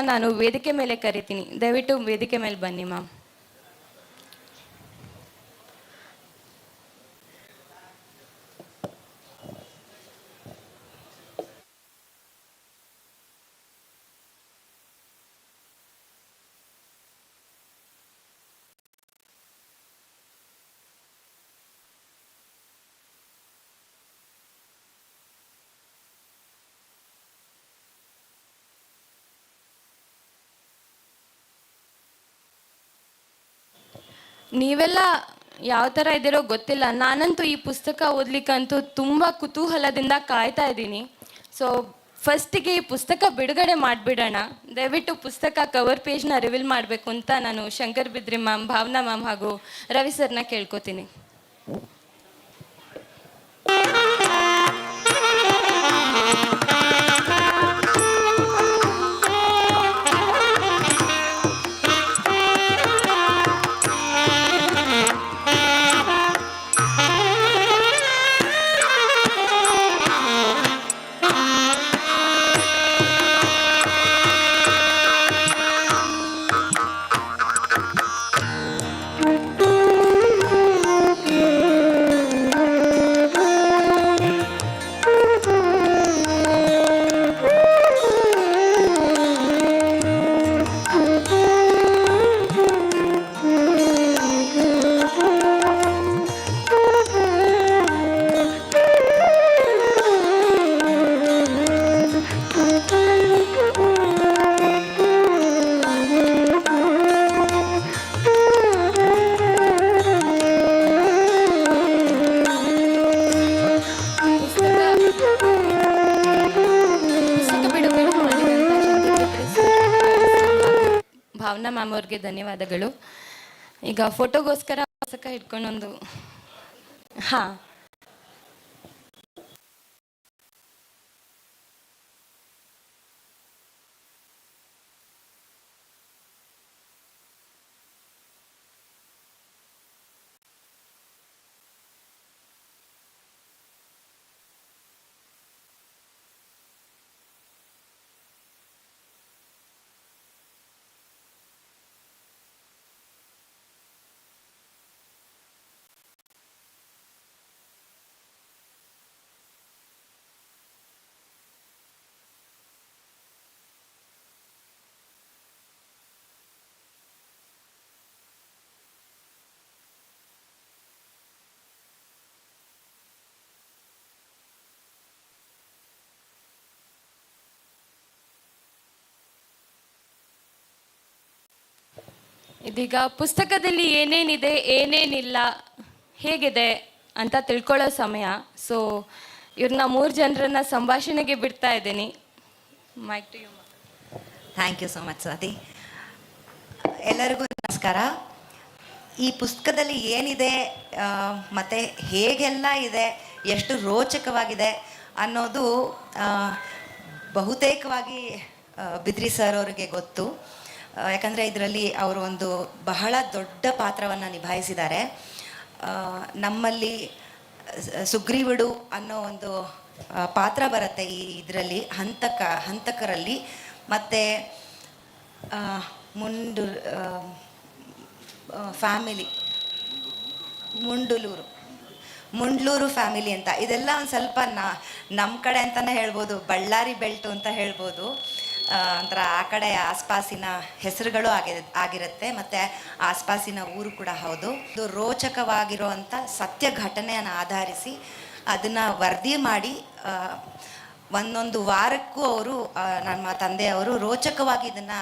ನಾನು ವೇದಿಕೆ ಮೇಲೆ ಕರಿತೀನಿ. ದಯವಿಟ್ಟು ವೇದಿಕೆ ಮೇಲೆ ಬನ್ನಿ ಮ್ಯಾಮ್. ನೀವೆಲ್ಲ ಯಾವ ಥರ ಇದ್ದೀರೋ ಗೊತ್ತಿಲ್ಲ. ನಾನಂತೂ ಈ ಪುಸ್ತಕ ಓದ್ಲಿಕ್ಕಂತೂ ತುಂಬ ಕುತೂಹಲದಿಂದ ಕಾಯ್ತಾ ಇದ್ದೀನಿ. ಸೊ ಫಸ್ಟಿಗೆ ಈ ಪುಸ್ತಕ ಬಿಡುಗಡೆ ಮಾಡಿಬಿಡೋಣ. ದಯವಿಟ್ಟು ಪುಸ್ತಕ ಕವರ್ ಪೇಜ್ನ ರಿವೀಲ್ ಮಾಡಬೇಕು ಅಂತ ನಾನು ಶಂಕರ್ ಬಿದ್ರಿ ಮ್ಯಾಮ್ ಭಾವನಾ ಮ್ಯಾಮ್ ಹಾಗೂ ರವಿ ಸರ್ನ ಕೇಳ್ಕೊತೀನಿ. ಮ್ಯಾಮ್ ಅವ್ರಿಗೆ ಧನ್ಯವಾದಗಳು. ಈಗ ಫೋಟೋಗೋಸ್ಕರ ಪುಸ್ತಕ ಇಟ್ಕೊಂಡೊಂದು ಹಾಂ. ಇದೀಗ ಪುಸ್ತಕದಲ್ಲಿ ಏನೇನಿದೆ, ಏನೇನಿಲ್ಲ, ಹೇಗಿದೆ ಅಂತ ತಿಳ್ಕೊಳ್ಳೋ ಸಮಯ. ಸೊ ಇವ್ರನ್ನ ಮೂರು ಜನರನ್ನ ಸಂಭಾಷಣೆಗೆ ಬಿಡ್ತಾ ಇದ್ದೀನಿ. Mic to you thank you so much Swathi. ಎಲ್ಲರಿಗೂ ನಮಸ್ಕಾರ. ಈ ಪುಸ್ತಕದಲ್ಲಿ ಏನಿದೆ ಮತ್ತು ಹೇಗೆಲ್ಲ ಇದೆ, ಎಷ್ಟು ರೋಚಕವಾಗಿದೆ ಅನ್ನೋದು ಬಹುತೇಕವಾಗಿ ಬಿದ್ರಿ ಸರ್ ಅವರಿಗೆ ಗೊತ್ತು. ಯಾಕಂದರೆ ಇದರಲ್ಲಿ ಅವರು ಒಂದು ಬಹಳ ದೊಡ್ಡ ಪಾತ್ರವನ್ನು ನಿಭಾಯಿಸಿದ್ದಾರೆ. ನಮ್ಮಲ್ಲಿ ಸುಗ್ರೀವಡು ಅನ್ನೋ ಒಂದು ಪಾತ್ರ ಬರುತ್ತೆ ಈ ಇದರಲ್ಲಿ, ಹಂತಕ, ಹಂತಕರಲ್ಲಿ. ಮತ್ತು ಮುಂಡು ಫ್ಯಾಮಿಲಿ ಮುಂಡುಲೂರು, ಮುಂಡ್ಲೂರು ಫ್ಯಾಮಿಲಿ ಅಂತ. ಇದೆಲ್ಲ ಒಂದು ಸ್ವಲ್ಪ ನಮ್ಮ ಕಡೆ ಅಂತಲೇ ಹೇಳ್ಬೋದು, ಬಳ್ಳಾರಿ ಬೆಲ್ಟು ಅಂತ ಹೇಳ್ಬೋದು. ಒಂಥರ ಆ ಕಡೆ ಆಸ್ಪಾಸಿನ ಹೆಸರುಗಳು ಆಗಿ, ಆಗಿರುತ್ತೆ, ಮತ್ತು ಆಸ್ಪಾಸಿನ ಊರು ಕೂಡ ಹೌದು. ಇದು ರೋಚಕವಾಗಿರುವಂಥ ಸತ್ಯ ಘಟನೆಯನ್ನು ಆಧರಿಸಿ ಅದನ್ನು ವರದಿ ಮಾಡಿ ಒಂದೊಂದು ವಾರಕ್ಕೂ ಅವರು ನಮ್ಮ ತಂದೆಯವರು ರೋಚಕವಾಗಿ ಇದನ್ನು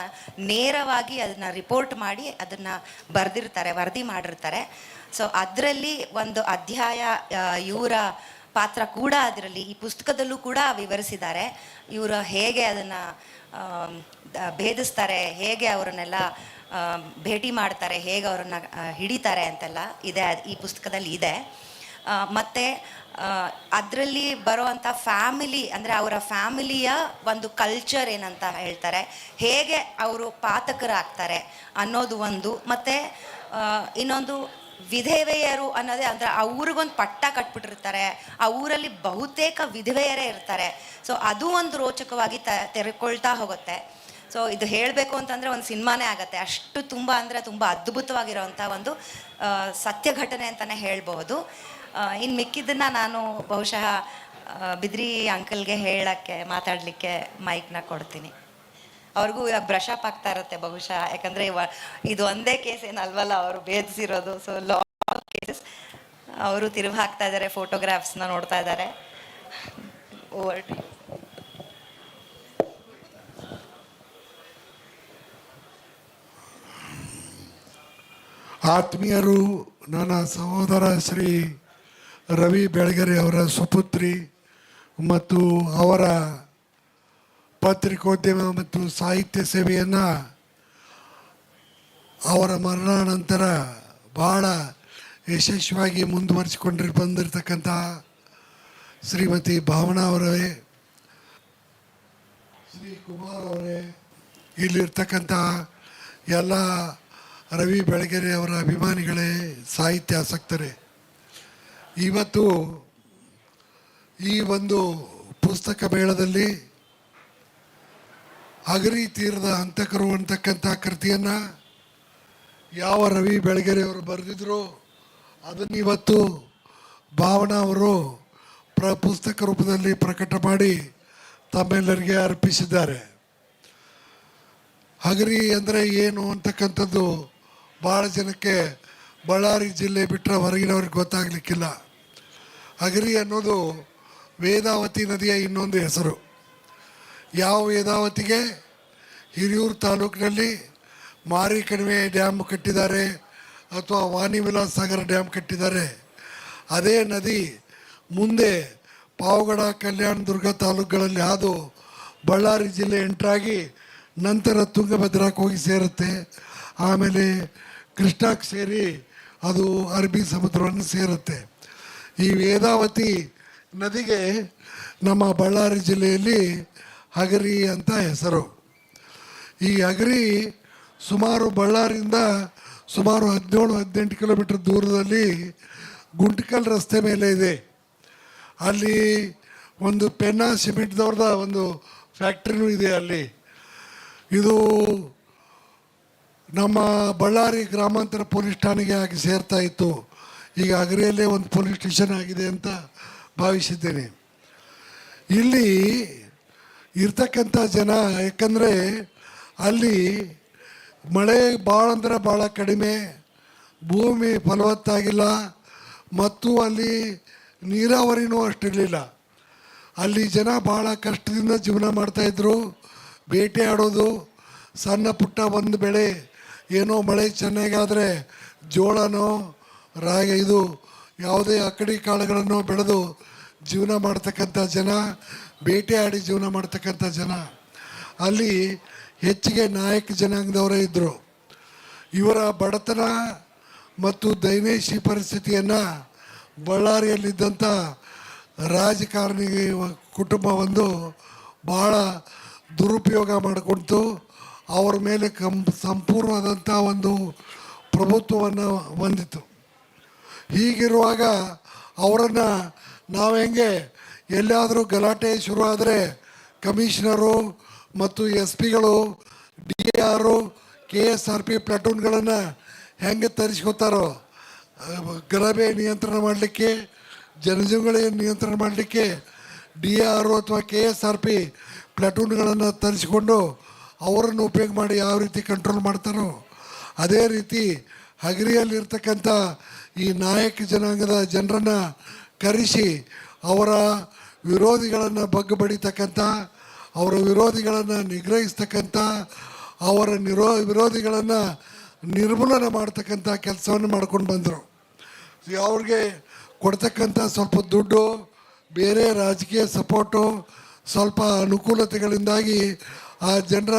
ನೇರವಾಗಿ ಅದನ್ನು ರಿಪೋರ್ಟ್ ಮಾಡಿ ಅದನ್ನು ಬರೆದಿರ್ತಾರೆ, ವರದಿ ಮಾಡಿರ್ತಾರೆ. ಸೊ ಅದರಲ್ಲಿ ಒಂದು ಅಧ್ಯಾಯ ಇವರ ಪಾತ್ರ ಕೂಡ ಅದರಲ್ಲಿ, ಈ ಪುಸ್ತಕದಲ್ಲೂ ಕೂಡ ವಿವರಿಸಿದ್ದಾರೆ. ಇವರು ಹೇಗೆ ಅದನ್ನು ಭೇದಿಸ್ತಾರೆ, ಹೇಗೆ ಅವರನ್ನೆಲ್ಲ ಭೇಟಿ ಮಾಡ್ತಾರೆ, ಹೇಗೆ ಅವರನ್ನು ಹಿಡಿತಾರೆ ಅಂತೆಲ್ಲ ಇದೆ ಈ ಪುಸ್ತಕದಲ್ಲಿ ಇದೆ. ಮತ್ತೆ ಅದರಲ್ಲಿ ಬರುವಂಥ ಫ್ಯಾಮಿಲಿ, ಅಂದರೆ ಅವರ ಫ್ಯಾಮಿಲಿಯ ಒಂದು ಕಲ್ಚರ್ ಏನಂತ ಹೇಳ್ತಾರೆ, ಹೇಗೆ ಅವರು ಪಾತಕರಾಗ್ತಾರೆ ಅನ್ನೋದು ಒಂದು, ಮತ್ತು ಇನ್ನೊಂದು ವಿಧವೆಯರು ಅನ್ನೋದೇ ಅಂದರೆ ಆ ಊರಿಗೊಂದು ಪಟ್ಟ ಕಟ್ಬಿಟ್ಟಿರ್ತಾರೆ. ಆ ಊರಲ್ಲಿ ಬಹುತೇಕ ವಿಧವೆಯರೇ ಇರ್ತಾರೆ. ಸೊ ಅದು ಒಂದು ರೋಚಕವಾಗಿ ತ, ತೆರೆಕೊಳ್ತಾ ಹೋಗುತ್ತೆ. ಸೊ ಇದು ಹೇಳಬೇಕು ಅಂತಂದರೆ ಒಂದು ಸಿನಿಮಾನೇ ಆಗುತ್ತೆ. ಅಷ್ಟು ತುಂಬ ಅಂದರೆ ತುಂಬ ಅದ್ಭುತವಾಗಿರೋವಂಥ ಒಂದು ಸತ್ಯ ಘಟನೆ ಅಂತಲೇ ಹೇಳ್ಬೋದು. ಇನ್ನು ಮಿಕ್ಕಿದ್ದನ್ನು ನಾನು ಬಹುಶಃ ಬಿದ್ರಿ ಅಂಕಲ್ಗೆ ಹೇಳೋಕ್ಕೆ, ಮಾತಾಡಲಿಕ್ಕೆ ಮೈಕ್ನ ಕೊಡ್ತೀನಿ. ಅವ್ರಿಗೂ ಇವಾಗ ಅಪ್ ಆಗ್ತಾ ಇರುತ್ತೆ ಬಹುಶಃ. ಯಾಕಂದರೆ ಇವ ಇದು ಒಂದೇ ಕೇಸ್ ಏನಲ್ವಲ್ಲ ಅವರು ಭೇದಿಸಿರೋದು. ಸೊ ಲಾ ಕೇಸಸ್ ಅವರು ತಿರುವು ಹಾಕ್ತಾ ಇದ್ದಾರೆ ಫೋಟೋಗ್ರಾಫ್ಸ್ನ ನೋಡ್ತಾ ಇದ್ದಾರೆ ಓವರ್ ಆತ್ಮೀಯರು, ನನ್ನ ಸಹೋದರ ಶ್ರೀ ರವಿ ಬೆಳಗೆರೆ ಅವರ ಸುಪುತ್ರಿ ಮತ್ತು ಅವರ ಪತ್ರಿಕೋದ್ಯಮ ಮತ್ತು ಸಾಹಿತ್ಯ ಸೇವೆಯನ್ನು ಅವರ ಮರಣಾನಂತರ ಬಹಳ ಯಶಸ್ವಿಯಾಗಿ ಮುಂದುವರಿಸಿಕೊಂಡ್ರಿ ಬಂದಿರತಕ್ಕಂತಹ ಶ್ರೀಮತಿ ಭಾವನಾ ಅವರೇ, ಶ್ರೀ ಕುಮಾರ್ ಅವರೇ ಇಲ್ಲಿರ್ತಕ್ಕಂತಹ ಎಲ್ಲ ರವಿ ಬೆಳಗೆರೆ ಅವರ ಅಭಿಮಾನಿಗಳೇ, ಸಾಹಿತ್ಯ ಆಸಕ್ತರೇ. ಇವತ್ತು ಈ ಒಂದು ಪುಸ್ತಕ ಮೇಳದಲ್ಲಿ ಅಗರಿ ತೀರದ ಹಂತಕರು ಅಂತಕ್ಕಂಥ ಕೃತಿಯನ್ನು ಯಾವ ರವಿ ಬೆಳಗೆರೆ ಅವರು ಬರೆದಿದ್ರು ಅದನ್ನು ಇವತ್ತು ಭಾವನಾ ಅವರು ಪ್ರ ಪುಸ್ತಕ ರೂಪದಲ್ಲಿ ಪ್ರಕಟ ಮಾಡಿ ತಮ್ಮೆಲ್ಲರಿಗೆ ಅರ್ಪಿಸಿದ್ದಾರೆ. ಹಗರಿ ಅಂದರೆ ಏನು ಅಂತಕ್ಕಂಥದ್ದು ಭಾಳ ಜನಕ್ಕೆ ಬಳ್ಳಾರಿ ಜಿಲ್ಲೆ ಬಿಟ್ಟರೆ ಹೊರಗಿನವ್ರಿಗೆ ಗೊತ್ತಾಗಲಿಕ್ಕಿಲ್ಲ. ಹಗರಿ ಅನ್ನೋದು ವೇದಾವತಿ ನದಿಯ ಇನ್ನೊಂದು ಹೆಸರು. ಯಾವ ವೇದಾವತಿಗೆ? ಹಿರಿಯೂರು ತಾಲೂಕಿನಲ್ಲಿ ಮಾರಿ ಕಣಿವೆ ಡ್ಯಾಮ್ ಕಟ್ಟಿದ್ದಾರೆ ಅಥವಾ ವಾಣಿ ವಿಲಾಸ್ ಸಾಗರ ಡ್ಯಾಮ್ ಕಟ್ಟಿದ್ದಾರೆ. ಅದೇ ನದಿ ಮುಂದೆ ಪಾವಗಡ ಕಲ್ಯಾಣ ದುರ್ಗ ತಾಲೂಕುಗಳಲ್ಲಿ ಹಾದು ಬಳ್ಳಾರಿ ಜಿಲ್ಲೆ ಎಂಟ್ರಾಗಿ ನಂತರ ತುಂಗಭದ್ರಾಕ್ಕೆ ಹೋಗಿ ಸೇರುತ್ತೆ. ಆಮೇಲೆ ಕೃಷ್ಣಕ್ಕೆ ಸೇರಿ ಅದು ಅರಬ್ಬಿ ಸಮುದ್ರವನ್ನು ಸೇರುತ್ತೆ. ಈ ವೇದಾವತಿ ನದಿಗೆ ನಮ್ಮ ಬಳ್ಳಾರಿ ಜಿಲ್ಲೆಯಲ್ಲಿ ಹಗರಿ ಅಂತ ಹೆಸರು. ಈ ಅಗರಿ ಸುಮಾರು ಬಳ್ಳಾರಿಯಿಂದ ಸುಮಾರು ಹದಿನೇಳು, ಹದಿನೆಂಟು ಕಿಲೋಮೀಟರ್ ದೂರದಲ್ಲಿ ಗುಂಟಕಲ್ ರಸ್ತೆ ಮೇಲೆ ಇದೆ. ಅಲ್ಲಿ ಒಂದು ಪೆನ್ನ ಸಿಮೆಂಟ್ದವ್ರದ ಒಂದು ಫ್ಯಾಕ್ಟ್ರಿನೂ ಇದೆ ಅಲ್ಲಿ. ಇದು ನಮ್ಮ ಬಳ್ಳಾರಿ ಗ್ರಾಮಾಂತರ ಪೊಲೀಸ್ ಠಾಣೆಗೆ ಆಗಿ ಸೇರ್ತಾ ಇತ್ತು. ಈಗ ಅಗರಿಯಲ್ಲೇ ಒಂದು ಪೊಲೀಸ್ ಸ್ಟೇಷನ್ ಆಗಿದೆ ಅಂತ ಭಾವಿಸಿದ್ದೇನೆ. ಇಲ್ಲಿ ಇರ್ತಕ್ಕಂಥ ಜನ, ಯಾಕಂದರೆ ಅಲ್ಲಿ ಮಳೆ ಭಾಳ ಅಂದರೆ ಭಾಳ ಕಡಿಮೆ, ಭೂಮಿ ಫಲವತ್ತಾಗಿಲ್ಲ, ಮತ್ತು ಅಲ್ಲಿ ನೀರಾವರಿನೂ ಅಷ್ಟಿರಲಿಲ್ಲ. ಅಲ್ಲಿ ಜನ ಭಾಳ ಕಷ್ಟದಿಂದ ಜೀವನ ಮಾಡ್ತಾಯಿದ್ರು ಬೇಟೆ ಆಡೋದು, ಸಣ್ಣ ಪುಟ್ಟ ಒಂದು ಬೆಳೆ, ಏನೋ ಮಳೆ ಚೆನ್ನಾಗಾದರೆ ಜೋಳನೋ, ರಾಗಿ, ಇದು ಯಾವುದೇ ಅಕ್ಕಡಿ ಕಾಳುಗಳನ್ನು ಬೆಳೆದು ಜೀವನ ಮಾಡ್ತಕ್ಕಂಥ ಜನ, ಬೇಟೆ ಜೀವನ ಮಾಡ್ತಕ್ಕಂಥ ಜನ. ಅಲ್ಲಿ ಹೆಚ್ಚಿಗೆ ನಾಯಕ ಜನಾಂಗದವರೇ ಇದ್ದರು ಇವರ ಬಡತನ ಮತ್ತು ದೈನೇಶಿ ಪರಿಸ್ಥಿತಿಯನ್ನು ಬಳ್ಳಾರಿಯಲ್ಲಿದ್ದಂಥ ರಾಜಕಾರಣಿ ಕುಟುಂಬ ಒಂದು ಭಾಳ ದುರುಪಯೋಗ ಮಾಡಿಕೊಡ್ತು ಅವರ ಮೇಲೆ ಕಂ ಸಂಪೂರ್ಣವಾದಂಥ ಒಂದು ಪ್ರಭುತ್ವವನ್ನು ಹೊಂದಿತ್ತು ಹೀಗಿರುವಾಗ ಅವರನ್ನು ನಾವು ಹೆಂಗೆ ಎಲ್ಲಾದರೂ ಗಲಾಟೆ ಶುರು ಆದರೆ ಕಮಿಷನರು ಮತ್ತು S ಪಿಗಳು D R, K S R P ಪ್ಲಾಟೂನ್ಗಳನ್ನು ಹೆಂಗೆ ತರಿಸ್ಕೊತಾರೋ, ಗಲಭೆ ನಿಯಂತ್ರಣ ಮಾಡಲಿಕ್ಕೆ ಜನಜಂಗುಳಿ ನಿಯಂತ್ರಣ ಮಾಡಲಿಕ್ಕೆ ಡಿ ಆರ್ ಅಥವಾ ಕೆ ಎಸ್ ಆರ್ ಪಿ ಪ್ಲಾಟೂನ್ಗಳನ್ನು ತರಿಸಿಕೊಂಡು ಅವರನ್ನು ಉಪಯೋಗ ಮಾಡಿ ಯಾವ ರೀತಿ ಕಂಟ್ರೋಲ್ ಮಾಡ್ತಾರೋ, ಅದೇ ರೀತಿ ಹಗರಿಯಲ್ಲಿರ್ತಕ್ಕಂಥ ಈ ನಾಯಕ ಜನಾಂಗದ ಜನರನ್ನು ಕರೆಸಿ ಅವರ ವಿರೋಧಿಗಳನ್ನು ಬಗ್ಗು ಬಡಿತಕ್ಕಂಥ ಅವರ ವಿರೋಧಿಗಳನ್ನು ನಿಗ್ರಹಿಸ್ತಕ್ಕಂಥ, ಅವರ ನಿರೋ, ವಿರೋಧಿಗಳನ್ನು ನಿರ್ಮೂಲನೆ ಮಾಡ್ತಕ್ಕಂಥ ಕೆಲಸವನ್ನು ಮಾಡ್ಕೊಂಡು ಬಂದರು. ಅವ್ರಿಗೆ ಕೊಡ್ತಕ್ಕಂಥ ಸ್ವಲ್ಪ ದುಡ್ಡು, ಬೇರೆ ರಾಜಕೀಯ ಸಪೋರ್ಟು, ಸ್ವಲ್ಪ ಅನುಕೂಲತೆಗಳಿಂದಾಗಿ ಆ ಜನರ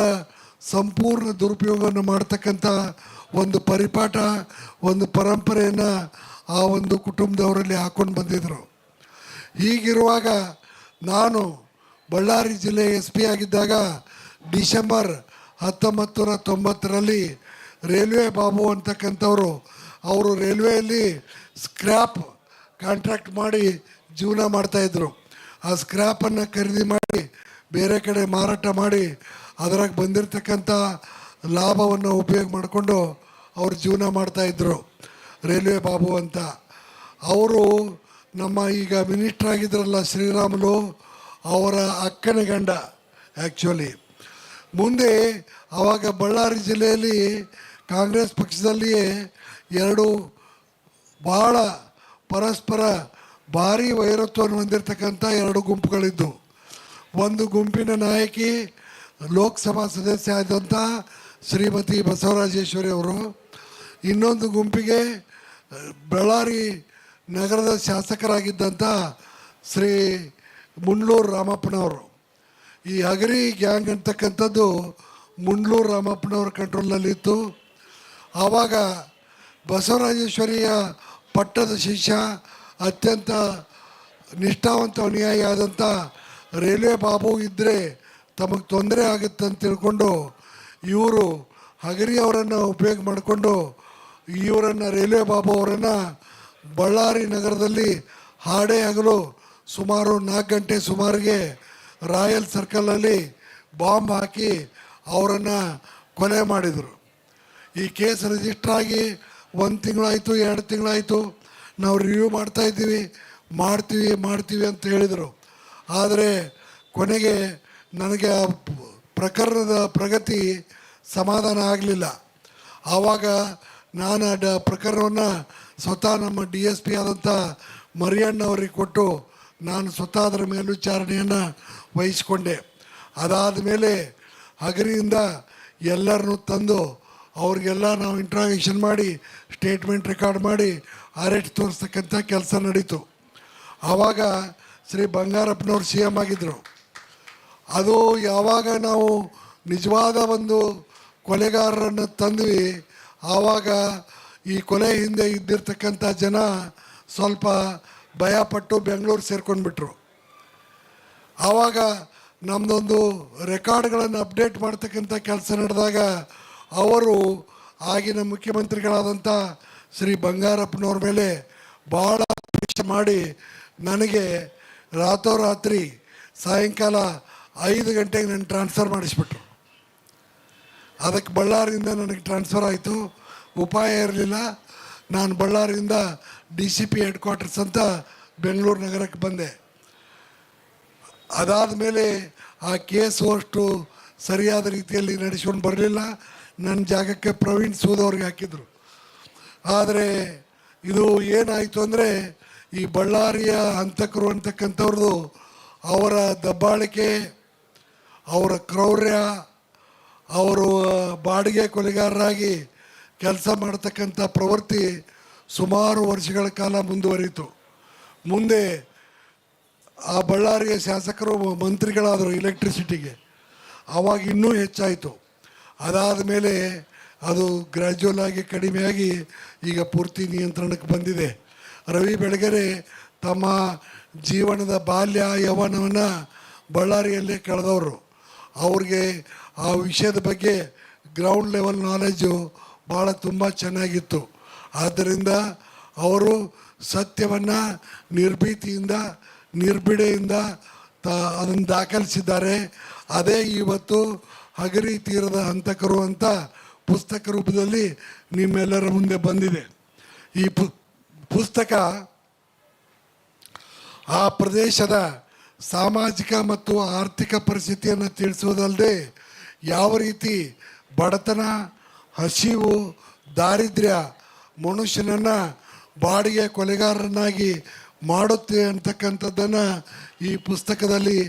ಸಂಪೂರ್ಣ ದುರುಪಯೋಗವನ್ನು ಮಾಡ್ತಕ್ಕಂಥ ಒಂದು ಪರಿಪಾಠ, ಒಂದು ಪರಂಪರೆಯನ್ನು ಆ ಒಂದು ಕುಟುಂಬದವರಲ್ಲಿ ಹಾಕೊಂಡು ಬಂದಿದ್ದರು ಹೀಗಿರುವಾಗ ನಾನು ಬಳ್ಳಾರಿ ಜಿಲ್ಲೆ ಎಸ್ ಪಿ ಆಗಿದ್ದಾಗ ಡಿಸೆಂಬರ್ ಹತ್ತೊಂಬತ್ತು ನೂರ ತೊಂಬತ್ತರಲ್ಲಿ ರೈಲ್ವೆ ಬಾಬು ಅಂತಕ್ಕಂಥವರು, ಅವರು ರೈಲ್ವೆಯಲ್ಲಿ ಸ್ಕ್ರ್ಯಾಪ್ ಕಾಂಟ್ರಾಕ್ಟ್ ಮಾಡಿ ಜೀವನ ಮಾಡ್ತಾಯಿದ್ರು ಆ ಸ್ಕ್ರ್ಯಾಪನ್ನು ಖರೀದಿ ಮಾಡಿ, ಬೇರೆ ಕಡೆ ಮಾರಾಟ ಮಾಡಿ, ಅದರಾಗ ಬಂದಿರತಕ್ಕಂಥ ಲಾಭವನ್ನು ಉಪಯೋಗ ಮಾಡಿಕೊಂಡು ಅವರು ಜೀವನ ಮಾಡ್ತಾಯಿದ್ರು ರೈಲ್ವೆ ಬಾಬು ಅಂತ. ಅವರು ನಮ್ಮ ಈಗ ಮಿನಿಸ್ಟ್ರಾಗಿದ್ದರಲ್ಲ ಶ್ರೀರಾಮುಲು, ಅವರ ಅಕ್ಕನ ಗಂಡ ಆ್ಯಕ್ಚುಲಿ ಮುಂದೆ ಆವಾಗ ಬಳ್ಳಾರಿ ಜಿಲ್ಲೆಯಲ್ಲಿ ಕಾಂಗ್ರೆಸ್ ಪಕ್ಷದಲ್ಲಿಯೇ ಎರಡು ಭಾಳ ಪರಸ್ಪರ ಭಾರಿ ವೈರತ್ವವನ್ನು ಹೊಂದಿರತಕ್ಕಂಥ ಎರಡು ಗುಂಪುಗಳಿದ್ದು. ಒಂದು ಗುಂಪಿನ ನಾಯಕಿ, ಲೋಕಸಭಾ ಸದಸ್ಯ ಆದಂಥ ಶ್ರೀಮತಿ ಬಸವರಾಜೇಶ್ವರಿ ಅವರು. ಇನ್ನೊಂದು ಗುಂಪಿಗೆ ಬಳ್ಳಾರಿ ನಗರದ ಶಾಸಕರಾಗಿದ್ದಂಥ ಶ್ರೀ ಮುಂಡ್ಲೂರು ರಾಮಪ್ಪನವರು. ಈ ಹಗರಿ ಗ್ಯಾಂಗ್ ಅಂತಕ್ಕಂಥದ್ದು ಮುಂಡ್ಲೂರು ರಾಮಪ್ಪನವ್ರ ಕಂಟ್ರೋಲ್ನಲ್ಲಿತ್ತು. ಆವಾಗ ಬಸವರಾಜೇಶ್ವರಿಯ ಪಟ್ಟದ ಶಿಷ್ಯ, ಅತ್ಯಂತ ನಿಷ್ಠಾವಂತ ಅನುಯಾಯಿ ಆದಂಥ ರೈಲ್ವೆ ಬಾಬು ಇದ್ದರೆ ತಮಗೆ ತೊಂದರೆ ಆಗುತ್ತೆ ಅಂತ ತಿಳ್ಕೊಂಡು ಇವರು ಹಗರಿ ಅವರನ್ನು ಉಪಯೋಗ ಮಾಡಿಕೊಂಡು ಇವರನ್ನು ರೈಲ್ವೆ ಬಾಬು ಅವರನ್ನು ಬಳ್ಳಾರಿ ನಗರದಲ್ಲಿ ಹಾಡೇ ಹಗಲು ಸುಮಾರು ನಾಲ್ಕು ಗಂಟೆ ಸುಮಾರಿಗೆ ರಾಯಲ್ ಸರ್ಕಲಲ್ಲಿ ಬಾಂಬ್ ಹಾಕಿ ಅವರನ್ನು ಕೊಲೆ ಮಾಡಿದರು. ಈ ಕೇಸ್ ರಿಜಿಸ್ಟರ್ ಆಗಿ ಒಂದು ತಿಂಗಳಾಯಿತು, ಎರಡು ತಿಂಗಳಾಯಿತು. ನಾವು ರಿವ್ಯೂ ಮಾಡ್ತಾ ಇದ್ದೀವಿ, ಮಾಡ್ತೀವಿ ಮಾಡ್ತೀವಿ ಅಂತ ಹೇಳಿದರು. ಆದರೆ ಕೊನೆಗೆ ನನಗೆ ಆ ಪ್ರಕರಣದ ಪ್ರಗತಿ ಸಮಾಧಾನ ಆಗಲಿಲ್ಲ. ಆವಾಗ ನಾನು ಡ ಪ್ರಕರಣವನ್ನು ಸ್ವತಃ ನಮ್ಮ ಡಿ ಎಸ್ ಪಿ ಆದಂಥ ಮರಿಯಣ್ಣವ್ರಿಗೆ ಕೊಟ್ಟು ನಾನು ಸ್ವತಃ ಅದರ ಮೇಲ್ವಿಚಾರಣೆಯನ್ನು ವಹಿಸಿಕೊಂಡೆ. ಅದಾದ ಮೇಲೆ ಹಗರಿಯಿಂದ ಎಲ್ಲರನ್ನೂ ತಂದು ಅವ್ರಿಗೆಲ್ಲ ನಾವು ಇಂಟ್ರಾಗೇಷನ್ ಮಾಡಿ ಸ್ಟೇಟ್ಮೆಂಟ್ ರೆಕಾರ್ಡ್ ಮಾಡಿ ಅರೆಸ್ಟ್ ತೋರಿಸ್ತಕ್ಕಂಥ ಕೆಲಸ ನಡೀತು. ಆವಾಗ ಶ್ರೀ ಬಂಗಾರಪ್ಪನವ್ರು ಸಿ ಎಂ ಆಗಿದ್ದರು ಅದು ಯಾವಾಗ ನಾವು ನಿಜವಾದ ಒಂದು ಕೊಲೆಗಾರರನ್ನು ತಂದ್ವಿ ಆವಾಗ ಈ ಕೊಲೆ ಹಿಂದೆ ಇದ್ದಿರ್ತಕ್ಕಂಥ ಜನ ಸ್ವಲ್ಪ ಭಯಪಟ್ಟು ಬೆಂಗಳೂರು ಸೇರ್ಕೊಂಡ್ಬಿಟ್ರು. ಆವಾಗ ನಮ್ಮದೊಂದು ರೆಕಾರ್ಡ್ಗಳನ್ನು ಅಪ್ಡೇಟ್ ಮಾಡ್ತಕ್ಕಂಥ ಕೆಲಸ ನಡೆದಾಗ ಅವರು ಆಗಿನ ಮುಖ್ಯಮಂತ್ರಿಗಳಾದಂಥ ಶ್ರೀ ಬಂಗಾರಪ್ಪನವ್ರ ಮೇಲೆ ಭಾಳ ಪರೀಕ್ಷೆ ಮಾಡಿ ನನಗೆ ರಾತೋರಾತ್ರಿ ಸಾಯಂಕಾಲ ಐದು ಗಂಟೆಗೆ ನನ್ನ ಟ್ರಾನ್ಸ್ಫರ್ ಮಾಡಿಸ್ಬಿಟ್ರು. ಅದಕ್ಕೆ ಬಳ್ಳಾರಿಯಿಂದ ನನಗೆ ಟ್ರಾನ್ಸ್ಫರ್ ಆಯಿತು. ಉಪಾಯ ಇರಲಿಲ್ಲ. ನಾನು ಬಳ್ಳಾರಿಯಿಂದ D C P headquarters ಅಂತ ಬೆಂಗಳೂರು ನಗರಕ್ಕೆ ಬಂದೆ. ಅದಾದ ಮೇಲೆ ಆ ಕೇಸು ಅಷ್ಟು ಸರಿಯಾದ ರೀತಿಯಲ್ಲಿ ನಡೆಸ್ಕೊಂಡು ಬರಲಿಲ್ಲ. ನನ್ನ ಜಾಗಕ್ಕೆ ಪ್ರವೀಣ್ ಸೂದ್ ಅವ್ರಿಗೆ ಹಾಕಿದರು. ಆದರೆ ಇದು ಏನಾಯಿತು ಅಂದರೆ ಈ ಬಳ್ಳಾರಿಯ ಹಂತಕರು ಅಂತಕ್ಕಂಥವ್ರದ್ದು ಅವರ ದಬ್ಬಾಳಿಕೆ, ಅವರ ಕ್ರೌರ್ಯ ಅವರು ಬಾಡಿಗೆ ಕೊಲೆಗಾರರಾಗಿ ಕೆಲಸ ಮಾಡತಕ್ಕಂಥ ಪ್ರವೃತ್ತಿ ಸುಮಾರು ವರ್ಷಗಳ ಕಾಲ ಮುಂದುವರಿಯಿತು. ಮುಂದೆ ಆ ಬಳ್ಳಾರಿಯ ಶಾಸಕರು ಮಂತ್ರಿಗಳಾದರು ಎಲೆಕ್ಟ್ರಿಸಿಟಿಗೆ ಆವಾಗ ಇನ್ನೂ ಹೆಚ್ಚಾಯಿತು. ಅದಾದ ಮೇಲೆ ಅದು ಗ್ರ್ಯಾಜುವಲ್ ಆಗಿ ಕಡಿಮೆಯಾಗಿ ಈಗ ಪೂರ್ತಿ ನಿಯಂತ್ರಣಕ್ಕೆ ಬಂದಿದೆ. ರವಿ ಬೆಳಗೆರೆ ತಮ್ಮ ಜೀವನದ ಬಾಲ್ಯ ಯವನವನ್ನು ಬಳ್ಳಾರಿಯಲ್ಲೇ ಕಳೆದವರು. ಅವ್ರಿಗೆ ಆ ವಿಷಯದ ಬಗ್ಗೆ ಗ್ರೌಂಡ್ ಲೆವೆಲ್ ನಾಲೆಜು ಭಾಳ ತುಂಬ ಚೆನ್ನಾಗಿತ್ತು. ಆದ್ದರಿಂದ ಅವರು ಸತ್ಯವನ್ನು ನಿರ್ಭೀತಿಯಿಂದ, ನಿರ್ಬಿಡೆಯಿಂದ ತ, ಅದನ್ನು ದಾಖಲಿಸಿದ್ದಾರೆ. ಅದೇ ಇವತ್ತು ಹಗರಿ ತೀರದ ಹಂತಕರು ಅಂತ ಪುಸ್ತಕ ರೂಪದಲ್ಲಿ ನಿಮ್ಮೆಲ್ಲರ ಮುಂದೆ ಬಂದಿದೆ. ಈ ಪುಸ್ತಕ ಆ ಪ್ರದೇಶದ ಸಾಮಾಜಿಕ ಮತ್ತು ಆರ್ಥಿಕ ಪರಿಸ್ಥಿತಿಯನ್ನು ತಿಳಿಸುವುದಲ್ಲದೆ ಯಾವ ರೀತಿ ಬಡತನ, ಹಸಿವು, ದಾರಿದ್ರ್ಯ ಮನುಷ್ಯನನ್ನು ಬಾಡಿಗೆ ಕೊಲೆಗಾರರನ್ನಾಗಿ ಮಾಡುತ್ತೆ ಅಂತಕ್ಕಂಥದ್ದನ್ನು ಈ ಪುಸ್ತಕದಲ್ಲಿ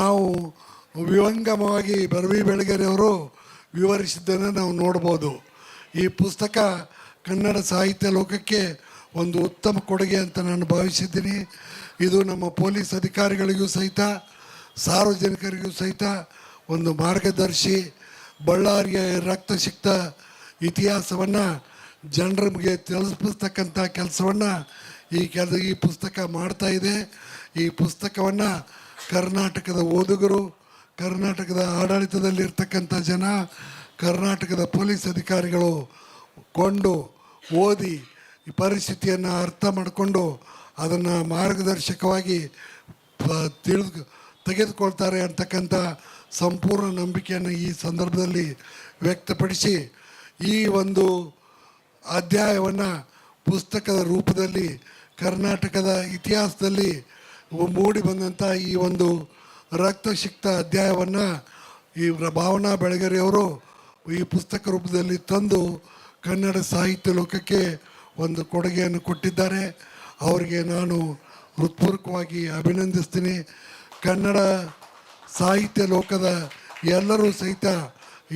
ನಾವು ವಿವಂಗಮವಾಗಿ ಬರವಿ ಬೆಳಗೆರೆಯವರು ವಿವರಿಸಿದ್ದನ್ನು ನಾವು ನೋಡ್ಬೋದು. ಈ ಪುಸ್ತಕ ಕನ್ನಡ ಸಾಹಿತ್ಯ ಲೋಕಕ್ಕೆ ಒಂದು ಉತ್ತಮ ಕೊಡುಗೆ ಅಂತ ನಾನು ಭಾವಿಸಿದ್ದೀನಿ. ಇದು ನಮ್ಮ ಪೊಲೀಸ್ ಅಧಿಕಾರಿಗಳಿಗೂ ಸಹಿತ, ಸಾರ್ವಜನಿಕರಿಗೂ ಸಹಿತ ಒಂದು ಮಾರ್ಗದರ್ಶಿ ಬಳ್ಳಾರಿಯ ರಕ್ತಸಿಕ್ತ ಇತಿಹಾಸವನ್ನು ಜನರಿಗೆ ತಿಳಿಸ್ತಕ್ಕಂಥ ಕೆಲಸವನ್ನು ಈ ಕೆಲ, ಈ ಪುಸ್ತಕ ಮಾಡ್ತಾ ಇದೆ. ಈ ಪುಸ್ತಕವನ್ನು ಕರ್ನಾಟಕದ ಓದುಗರು, ಕರ್ನಾಟಕದ ಆಡಳಿತದಲ್ಲಿರ್ತಕ್ಕಂಥ ಜನ, ಕರ್ನಾಟಕದ ಪೊಲೀಸ್ ಅಧಿಕಾರಿಗಳು ಕೊಂಡು ಓದಿ ಈ ಪರಿಸ್ಥಿತಿಯನ್ನು ಅರ್ಥ ಮಾಡಿಕೊಂಡು ಅದನ್ನು ಮಾರ್ಗದರ್ಶಕವಾಗಿ ತಿಳಿದು ತೆಗೆದುಕೊಳ್ತಾರೆ ಅಂತಕ್ಕಂಥ ಸಂಪೂರ್ಣ ನಂಬಿಕೆಯನ್ನು ಈ ಸಂದರ್ಭದಲ್ಲಿ ವ್ಯಕ್ತಪಡಿಸಿ ಈ ಒಂದು ಅಧ್ಯಾಯವನ್ನು ಪುಸ್ತಕದ ರೂಪದಲ್ಲಿ, ಕರ್ನಾಟಕದ ಇತಿಹಾಸದಲ್ಲಿ ಮೂಡಿ ಬಂದಂಥ ಈ ಒಂದು ರಕ್ತಸಿಕ್ತ ಅಧ್ಯಾಯವನ್ನು ಈ ಭಾವನಾ ಬೆಳಗೆರೆಯವರು ಈ ಪುಸ್ತಕ ರೂಪದಲ್ಲಿ ತಂದು ಕನ್ನಡ ಸಾಹಿತ್ಯ ಲೋಕಕ್ಕೆ ಒಂದು ಕೊಡುಗೆಯನ್ನು ಕೊಟ್ಟಿದ್ದಾರೆ. ಅವರಿಗೆ ನಾನು ಹೃತ್ಪೂರ್ವಕವಾಗಿ ಅಭಿನಂದಿಸ್ತೀನಿ. ಕನ್ನಡ ಸಾಹಿತ್ಯ ಲೋಕದ ಎಲ್ಲರೂ ಸಹಿತ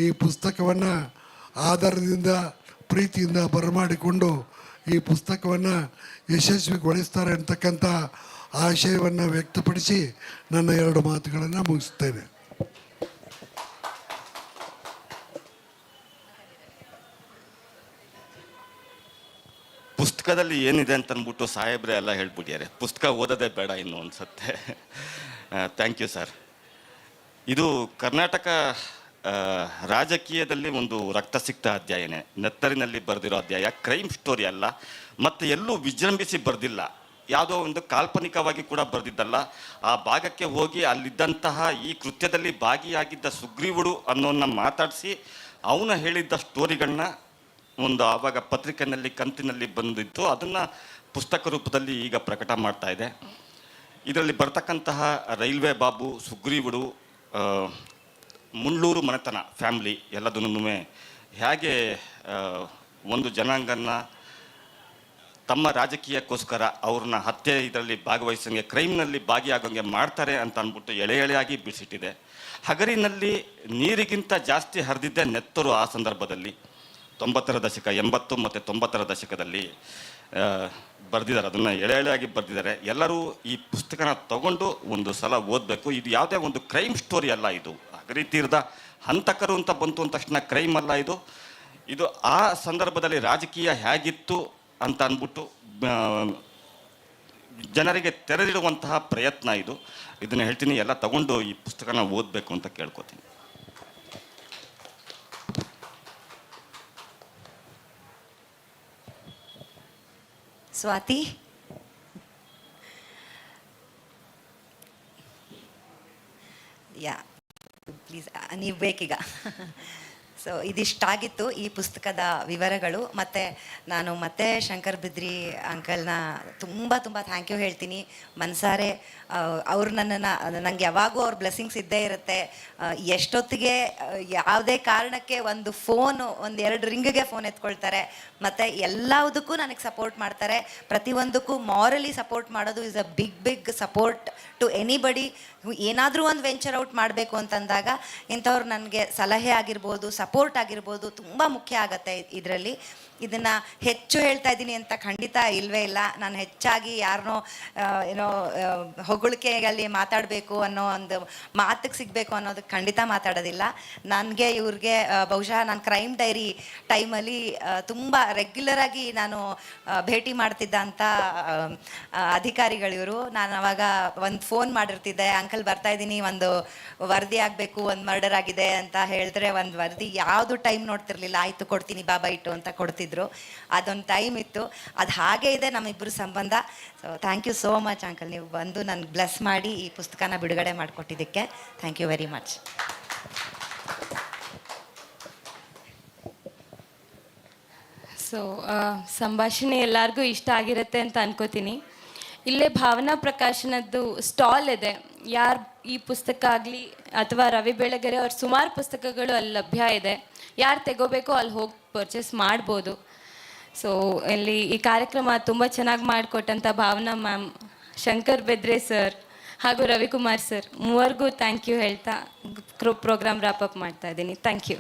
ಈ ಪುಸ್ತಕವನ್ನು ಆಧಾರದಿಂದ, ಪ್ರೀತಿಯಿಂದ ಬರಮಾಡಿಕೊಂಡು ಈ ಪುಸ್ತಕವನ್ನು ಯಶಸ್ವಿಗೊಳಿಸ್ತಾರೆ ಅಂತಕ್ಕಂಥ ಆಶಯವನ್ನು ವ್ಯಕ್ತಪಡಿಸಿ ನನ್ನ ಎರಡು ಮಾತುಗಳನ್ನು ಮುಗಿಸ್ತೇನೆ ಪುಸ್ತಕದಲ್ಲಿ ಏನಿದೆ ಅಂತ ಅಂದ್ಬಿಟ್ಟು ಸಾಹೇಬ್ರೆ ಎಲ್ಲ ಹೇಳ್ಬಿಟ್ಟಿದ್ದಾರೆ. ಪುಸ್ತಕ ಓದೋದೇ ಬೇಡ ಇನ್ನು ಅನ್ಸುತ್ತೆ. ಥ್ಯಾಂಕ್ ಯು ಸರ್ ಇದು ಕರ್ನಾಟಕ ರಾಜಕೀಯದಲ್ಲಿ ಒಂದು ರಕ್ತಸಿಕ್ತ ಅಧ್ಯಾಯನೇ. ನೆತ್ತರಿನಲ್ಲಿ ಬರೆದಿರೋ ಅಧ್ಯಾಯ ಕ್ರೈಮ್ ಸ್ಟೋರಿ ಅಲ್ಲ, ಮತ್ತು ಎಲ್ಲೂ ವಿಜೃಂಭಿಸಿ ಬರೆದಿಲ್ಲ. ಯಾವುದೋ ಒಂದು ಕಾಲ್ಪನಿಕವಾಗಿ ಕೂಡ ಬರೆದಿದ್ದಲ್ಲ. ಆ ಭಾಗಕ್ಕೆ ಹೋಗಿ ಅಲ್ಲಿದ್ದಂತಹ ಈ ಕೃತ್ಯದಲ್ಲಿ ಭಾಗಿಯಾಗಿದ್ದ ಸುಗ್ರೀವುಡು ಅನ್ನೋನ್ನ ಮಾತಾಡಿಸಿ, ಅವನು ಹೇಳಿದ್ದ ಸ್ಟೋರಿಗಳನ್ನ ಒಂದು ಆವಾಗ ಪತ್ರಿಕೆಯಲ್ಲಿ ಕಂತಿನಲ್ಲಿ ಬಂದಿತ್ತು. ಅದನ್ನು ಪುಸ್ತಕ ರೂಪದಲ್ಲಿ ಈಗ ಪ್ರಕಟ ಮಾಡ್ತಾ ಇದೆ. ಇದರಲ್ಲಿ ಬರ್ತಕ್ಕಂತಹ ರೈಲ್ವೆ ಬಾಬು, ಸುಗ್ರೀವುಡು ಮುಳ್ಳೂರು ಮನೆತನ ಫ್ಯಾಮ್ಲಿ ಎಲ್ಲದನ್ನು ಹೇಗೆ ಒಂದು ಜನಾಂಗನ ತಮ್ಮ ರಾಜಕೀಯಕ್ಕೋಸ್ಕರ ಅವ್ರನ್ನ ಹತ್ಯೆ ಇದರಲ್ಲಿ ಭಾಗವಹಿಸಂಗೆ ಕ್ರೈಮ್ನಲ್ಲಿ ಭಾಗಿಯಾಗೋಂಗೆ ಮಾಡ್ತಾರೆ ಅಂತ ಅಂದ್ಬಿಟ್ಟು ಎಳೆ ಎಳೆಯಾಗಿ ಬಿಡಿಸಿಟ್ಟಿದೆ ಹಗರಿನಲ್ಲಿ ನೀರಿಗಿಂತ ಜಾಸ್ತಿ ಹರಿದಿದ್ದೆ ನೆತ್ತರು ಆ ಸಂದರ್ಭದಲ್ಲಿ. ತೊಂಬತ್ತರ ದಶಕ, ಎಂಬತ್ತು ಮತ್ತು ತೊಂಬತ್ತರ ದಶಕದಲ್ಲಿ ಬರೆದಿದ್ದಾರೆ. ಅದನ್ನು ಎಳೆ ಎಳೆಯಾಗಿ ಬರೆದಿದ್ದಾರೆ. ಎಲ್ಲರೂ ಈ ಪುಸ್ತಕನ ತಗೊಂಡು ಒಂದು ಸಲ ಓದಬೇಕು. ಇದು ಯಾವುದೇ ಒಂದು ಕ್ರೈಮ್ ಸ್ಟೋರಿ ಅಲ್ಲ ಇದು. ಅಗರಿ ತೀರದ ಹಂತಕರು ಅಂತ ಬಂತು ಅಂದ ತಕ್ಷಣ ಕ್ರೈಮ್ ಅಲ್ಲ ಇದು. ಇದು ಆ ಸಂದರ್ಭದಲ್ಲಿ ರಾಜಕೀಯ ಹೇಗಿತ್ತು ಅಂತ ಅಂದ್ಬಿಟ್ಟು ಜನರಿಗೆ ತೆರೆದಿಡುವಂತಹ ಪ್ರಯತ್ನ ಇದು. ಇದನ್ನು ಹೇಳ್ತೀನಿ. ಎಲ್ಲ ತಗೊಂಡು ಈ ಪುಸ್ತಕನ ಓದಬೇಕು ಅಂತ ಕೇಳ್ಕೊತೀನಿ. ಸ್ವಾತಿ ಯಾ ಪ್ಲೀಸ್ ನೀವು ಬೇಕೀಗ ಸೊ ಇದಿಷ್ಟಾಗಿತ್ತು ಈ ಪುಸ್ತಕದ ವಿವರಗಳು. ಮತ್ತು ನಾನು ಮತ್ತೆ ಶಂಕರ್ ಬಿದ್ರಿ ಅಂಕಲ್ನ ತುಂಬ ತುಂಬ ಥ್ಯಾಂಕ್ ಯು ಹೇಳ್ತೀನಿ. ಮನ್ಸಾರೆ ಅವ್ರು ನನ್ನನ್ನು ನನಗೆ ಯಾವಾಗೂ ಅವ್ರ ಬ್ಲೆಸ್ಸಿಂಗ್ಸ್ ಇದ್ದೇ ಇರುತ್ತೆ. ಎಷ್ಟೊತ್ತಿಗೆ ಯಾವುದೇ ಕಾರಣಕ್ಕೆ ಒಂದು ಫೋನು ಒಂದು ಎರಡು ರಿಂಗಿಗೆ ಫೋನ್ ಎತ್ಕೊಳ್ತಾರೆ. ಮತ್ತು ಎಲ್ಲದಕ್ಕೂ ನನಗೆ ಸಪೋರ್ಟ್ ಮಾಡ್ತಾರೆ. ಪ್ರತಿಯೊಂದಕ್ಕೂ ಮಾರಲಿ ಸಪೋರ್ಟ್ ಮಾಡೋದು is a big big support to anybody ಏನಾದರೂ ಒಂದು ವೆಂಚರ್ ಔಟ್ ಮಾಡಬೇಕು ಅಂತಂದಾಗ ಇಂಥವ್ರು ನನಗೆ ಸಲಹೆ ಆಗಿರ್ಬೋದು ಸಪೋರ್ಟ್ ಆಗಿರ್ಬೋದು ತುಂಬ ಮುಖ್ಯ ಆಗತ್ತೆ ಇದರಲ್ಲಿ. ಇದನ್ನು ಹೆಚ್ಚು ಹೇಳ್ತಾ ಇದ್ದೀನಿ ಅಂತ ಖಂಡಿತ ಇಲ್ಲವೇ ಇಲ್ಲ. ನಾನು ಹೆಚ್ಚಾಗಿ ಯಾರನ್ನೋ ಏನೋ ಹೊಗಳಿಕೆಯಲ್ಲಿ ಮಾತಾಡಬೇಕು ಅನ್ನೋ ಒಂದು ಮಾತಿಗೆ ಸಿಗಬೇಕು ಅನ್ನೋದಕ್ಕೆ ಖಂಡಿತ ಮಾತಾಡೋದಿಲ್ಲ. ನನಗೆ ಇವ್ರಿಗೆ ಬಹುಶಃ ನಾನು ಕ್ರೈಮ್ ಡೈರಿ ಟೈಮಲ್ಲಿ ತುಂಬ ರೆಗ್ಯುಲರಾಗಿ ನಾನು ಭೇಟಿ ಮಾಡ್ತಿದ್ದಂಥ ಅಧಿಕಾರಿಗಳಿವರು. ನಾನು ಅವಾಗ ಒಂದು ಫೋನ್ ಮಾಡಿರ್ತಿದ್ದೆ, ಅಂಕಲ್ ಬರ್ತಾ ಇದ್ದೀನಿ, ಒಂದು ವರದಿ ಆಗಬೇಕು, ಒಂದು ಮರ್ಡರ್ ಆಗಿದೆ ಅಂತ ಹೇಳಿದ್ರೆ ಒಂದು ವರದಿ ಯಾವುದು ಟೈಮ್ ನೋಡ್ತಿರ್ಲಿಲ್ಲ. ಆಯಿತು, ಕೊಡ್ತೀನಿ ಬಾಬಾ ಇಟ್ಟು ಅಂತ ಕೊಡ್ತಿದ್ರು ಅದೊಂದು ಟೈಮ್ ಇತ್ತು. ಅದು ಹಾಗೆ ಇದೆ ನಮ್ಮಿಬ್ಬರು ಸಂಬಂಧ. So thank you so much uncle ನೀವು ಬಂದು ನನ್ನ ಬ್ಲೆಸ್ ಮಾಡಿ ಈ ಪುಸ್ತಕನ ಬಿಡುಗಡೆ ಮಾಡಿಕೊಟ್ಟಿದ್ದಕ್ಕೆ. Thank you very much so ಸಂಭಾಷಣೆ ಎಲ್ಲರಿಗೂ ಇಷ್ಟ ಆಗಿರುತ್ತೆ ಅಂತ ಅನ್ಕೋತೀನಿ. ಇಲ್ಲೇ ಭಾವನಾ ಪ್ರಕಾಶನದ್ದು ಸ್ಟಾಲ್ ಇದೆ. ಯಾರು ಈ ಪುಸ್ತಕ ಆಗಲಿ ಅಥವಾ ರವಿ ಬೆಳಗೆರೆ ಅವ್ರ ಸುಮಾರು ಪುಸ್ತಕಗಳು ಅಲ್ಲಿ ಲಭ್ಯ ಇದೆ. ಯಾರು ತೆಗೋಬೇಕೋ ಅಲ್ಲಿ ಹೋಗಿ ಪರ್ಚೇಸ್ ಮಾಡ್ಬೋದು. ಸೊ ಇಲ್ಲಿ ಈ ಕಾರ್ಯಕ್ರಮ ತುಂಬ ಚೆನ್ನಾಗಿ ಮಾಡಿಕೊಟ್ಟಂಥ ಭಾವನಾ ಮ್ಯಾಮ್, ಶಂಕರ್ ಬೆದ್ರೆ ಸರ್ ಹಾಗೂ ರವಿಕುಮಾರ್ ಸರ್ ಮೂವರಿಗೂ ಥ್ಯಾಂಕ್ ಯು ಹೇಳ್ತಾ ಪ್ರೋಗ್ರಾಮ್ ರಾಪ್ ಅಪ್ ಮಾಡ್ತಾ ಇದ್ದೀನಿ. Thank you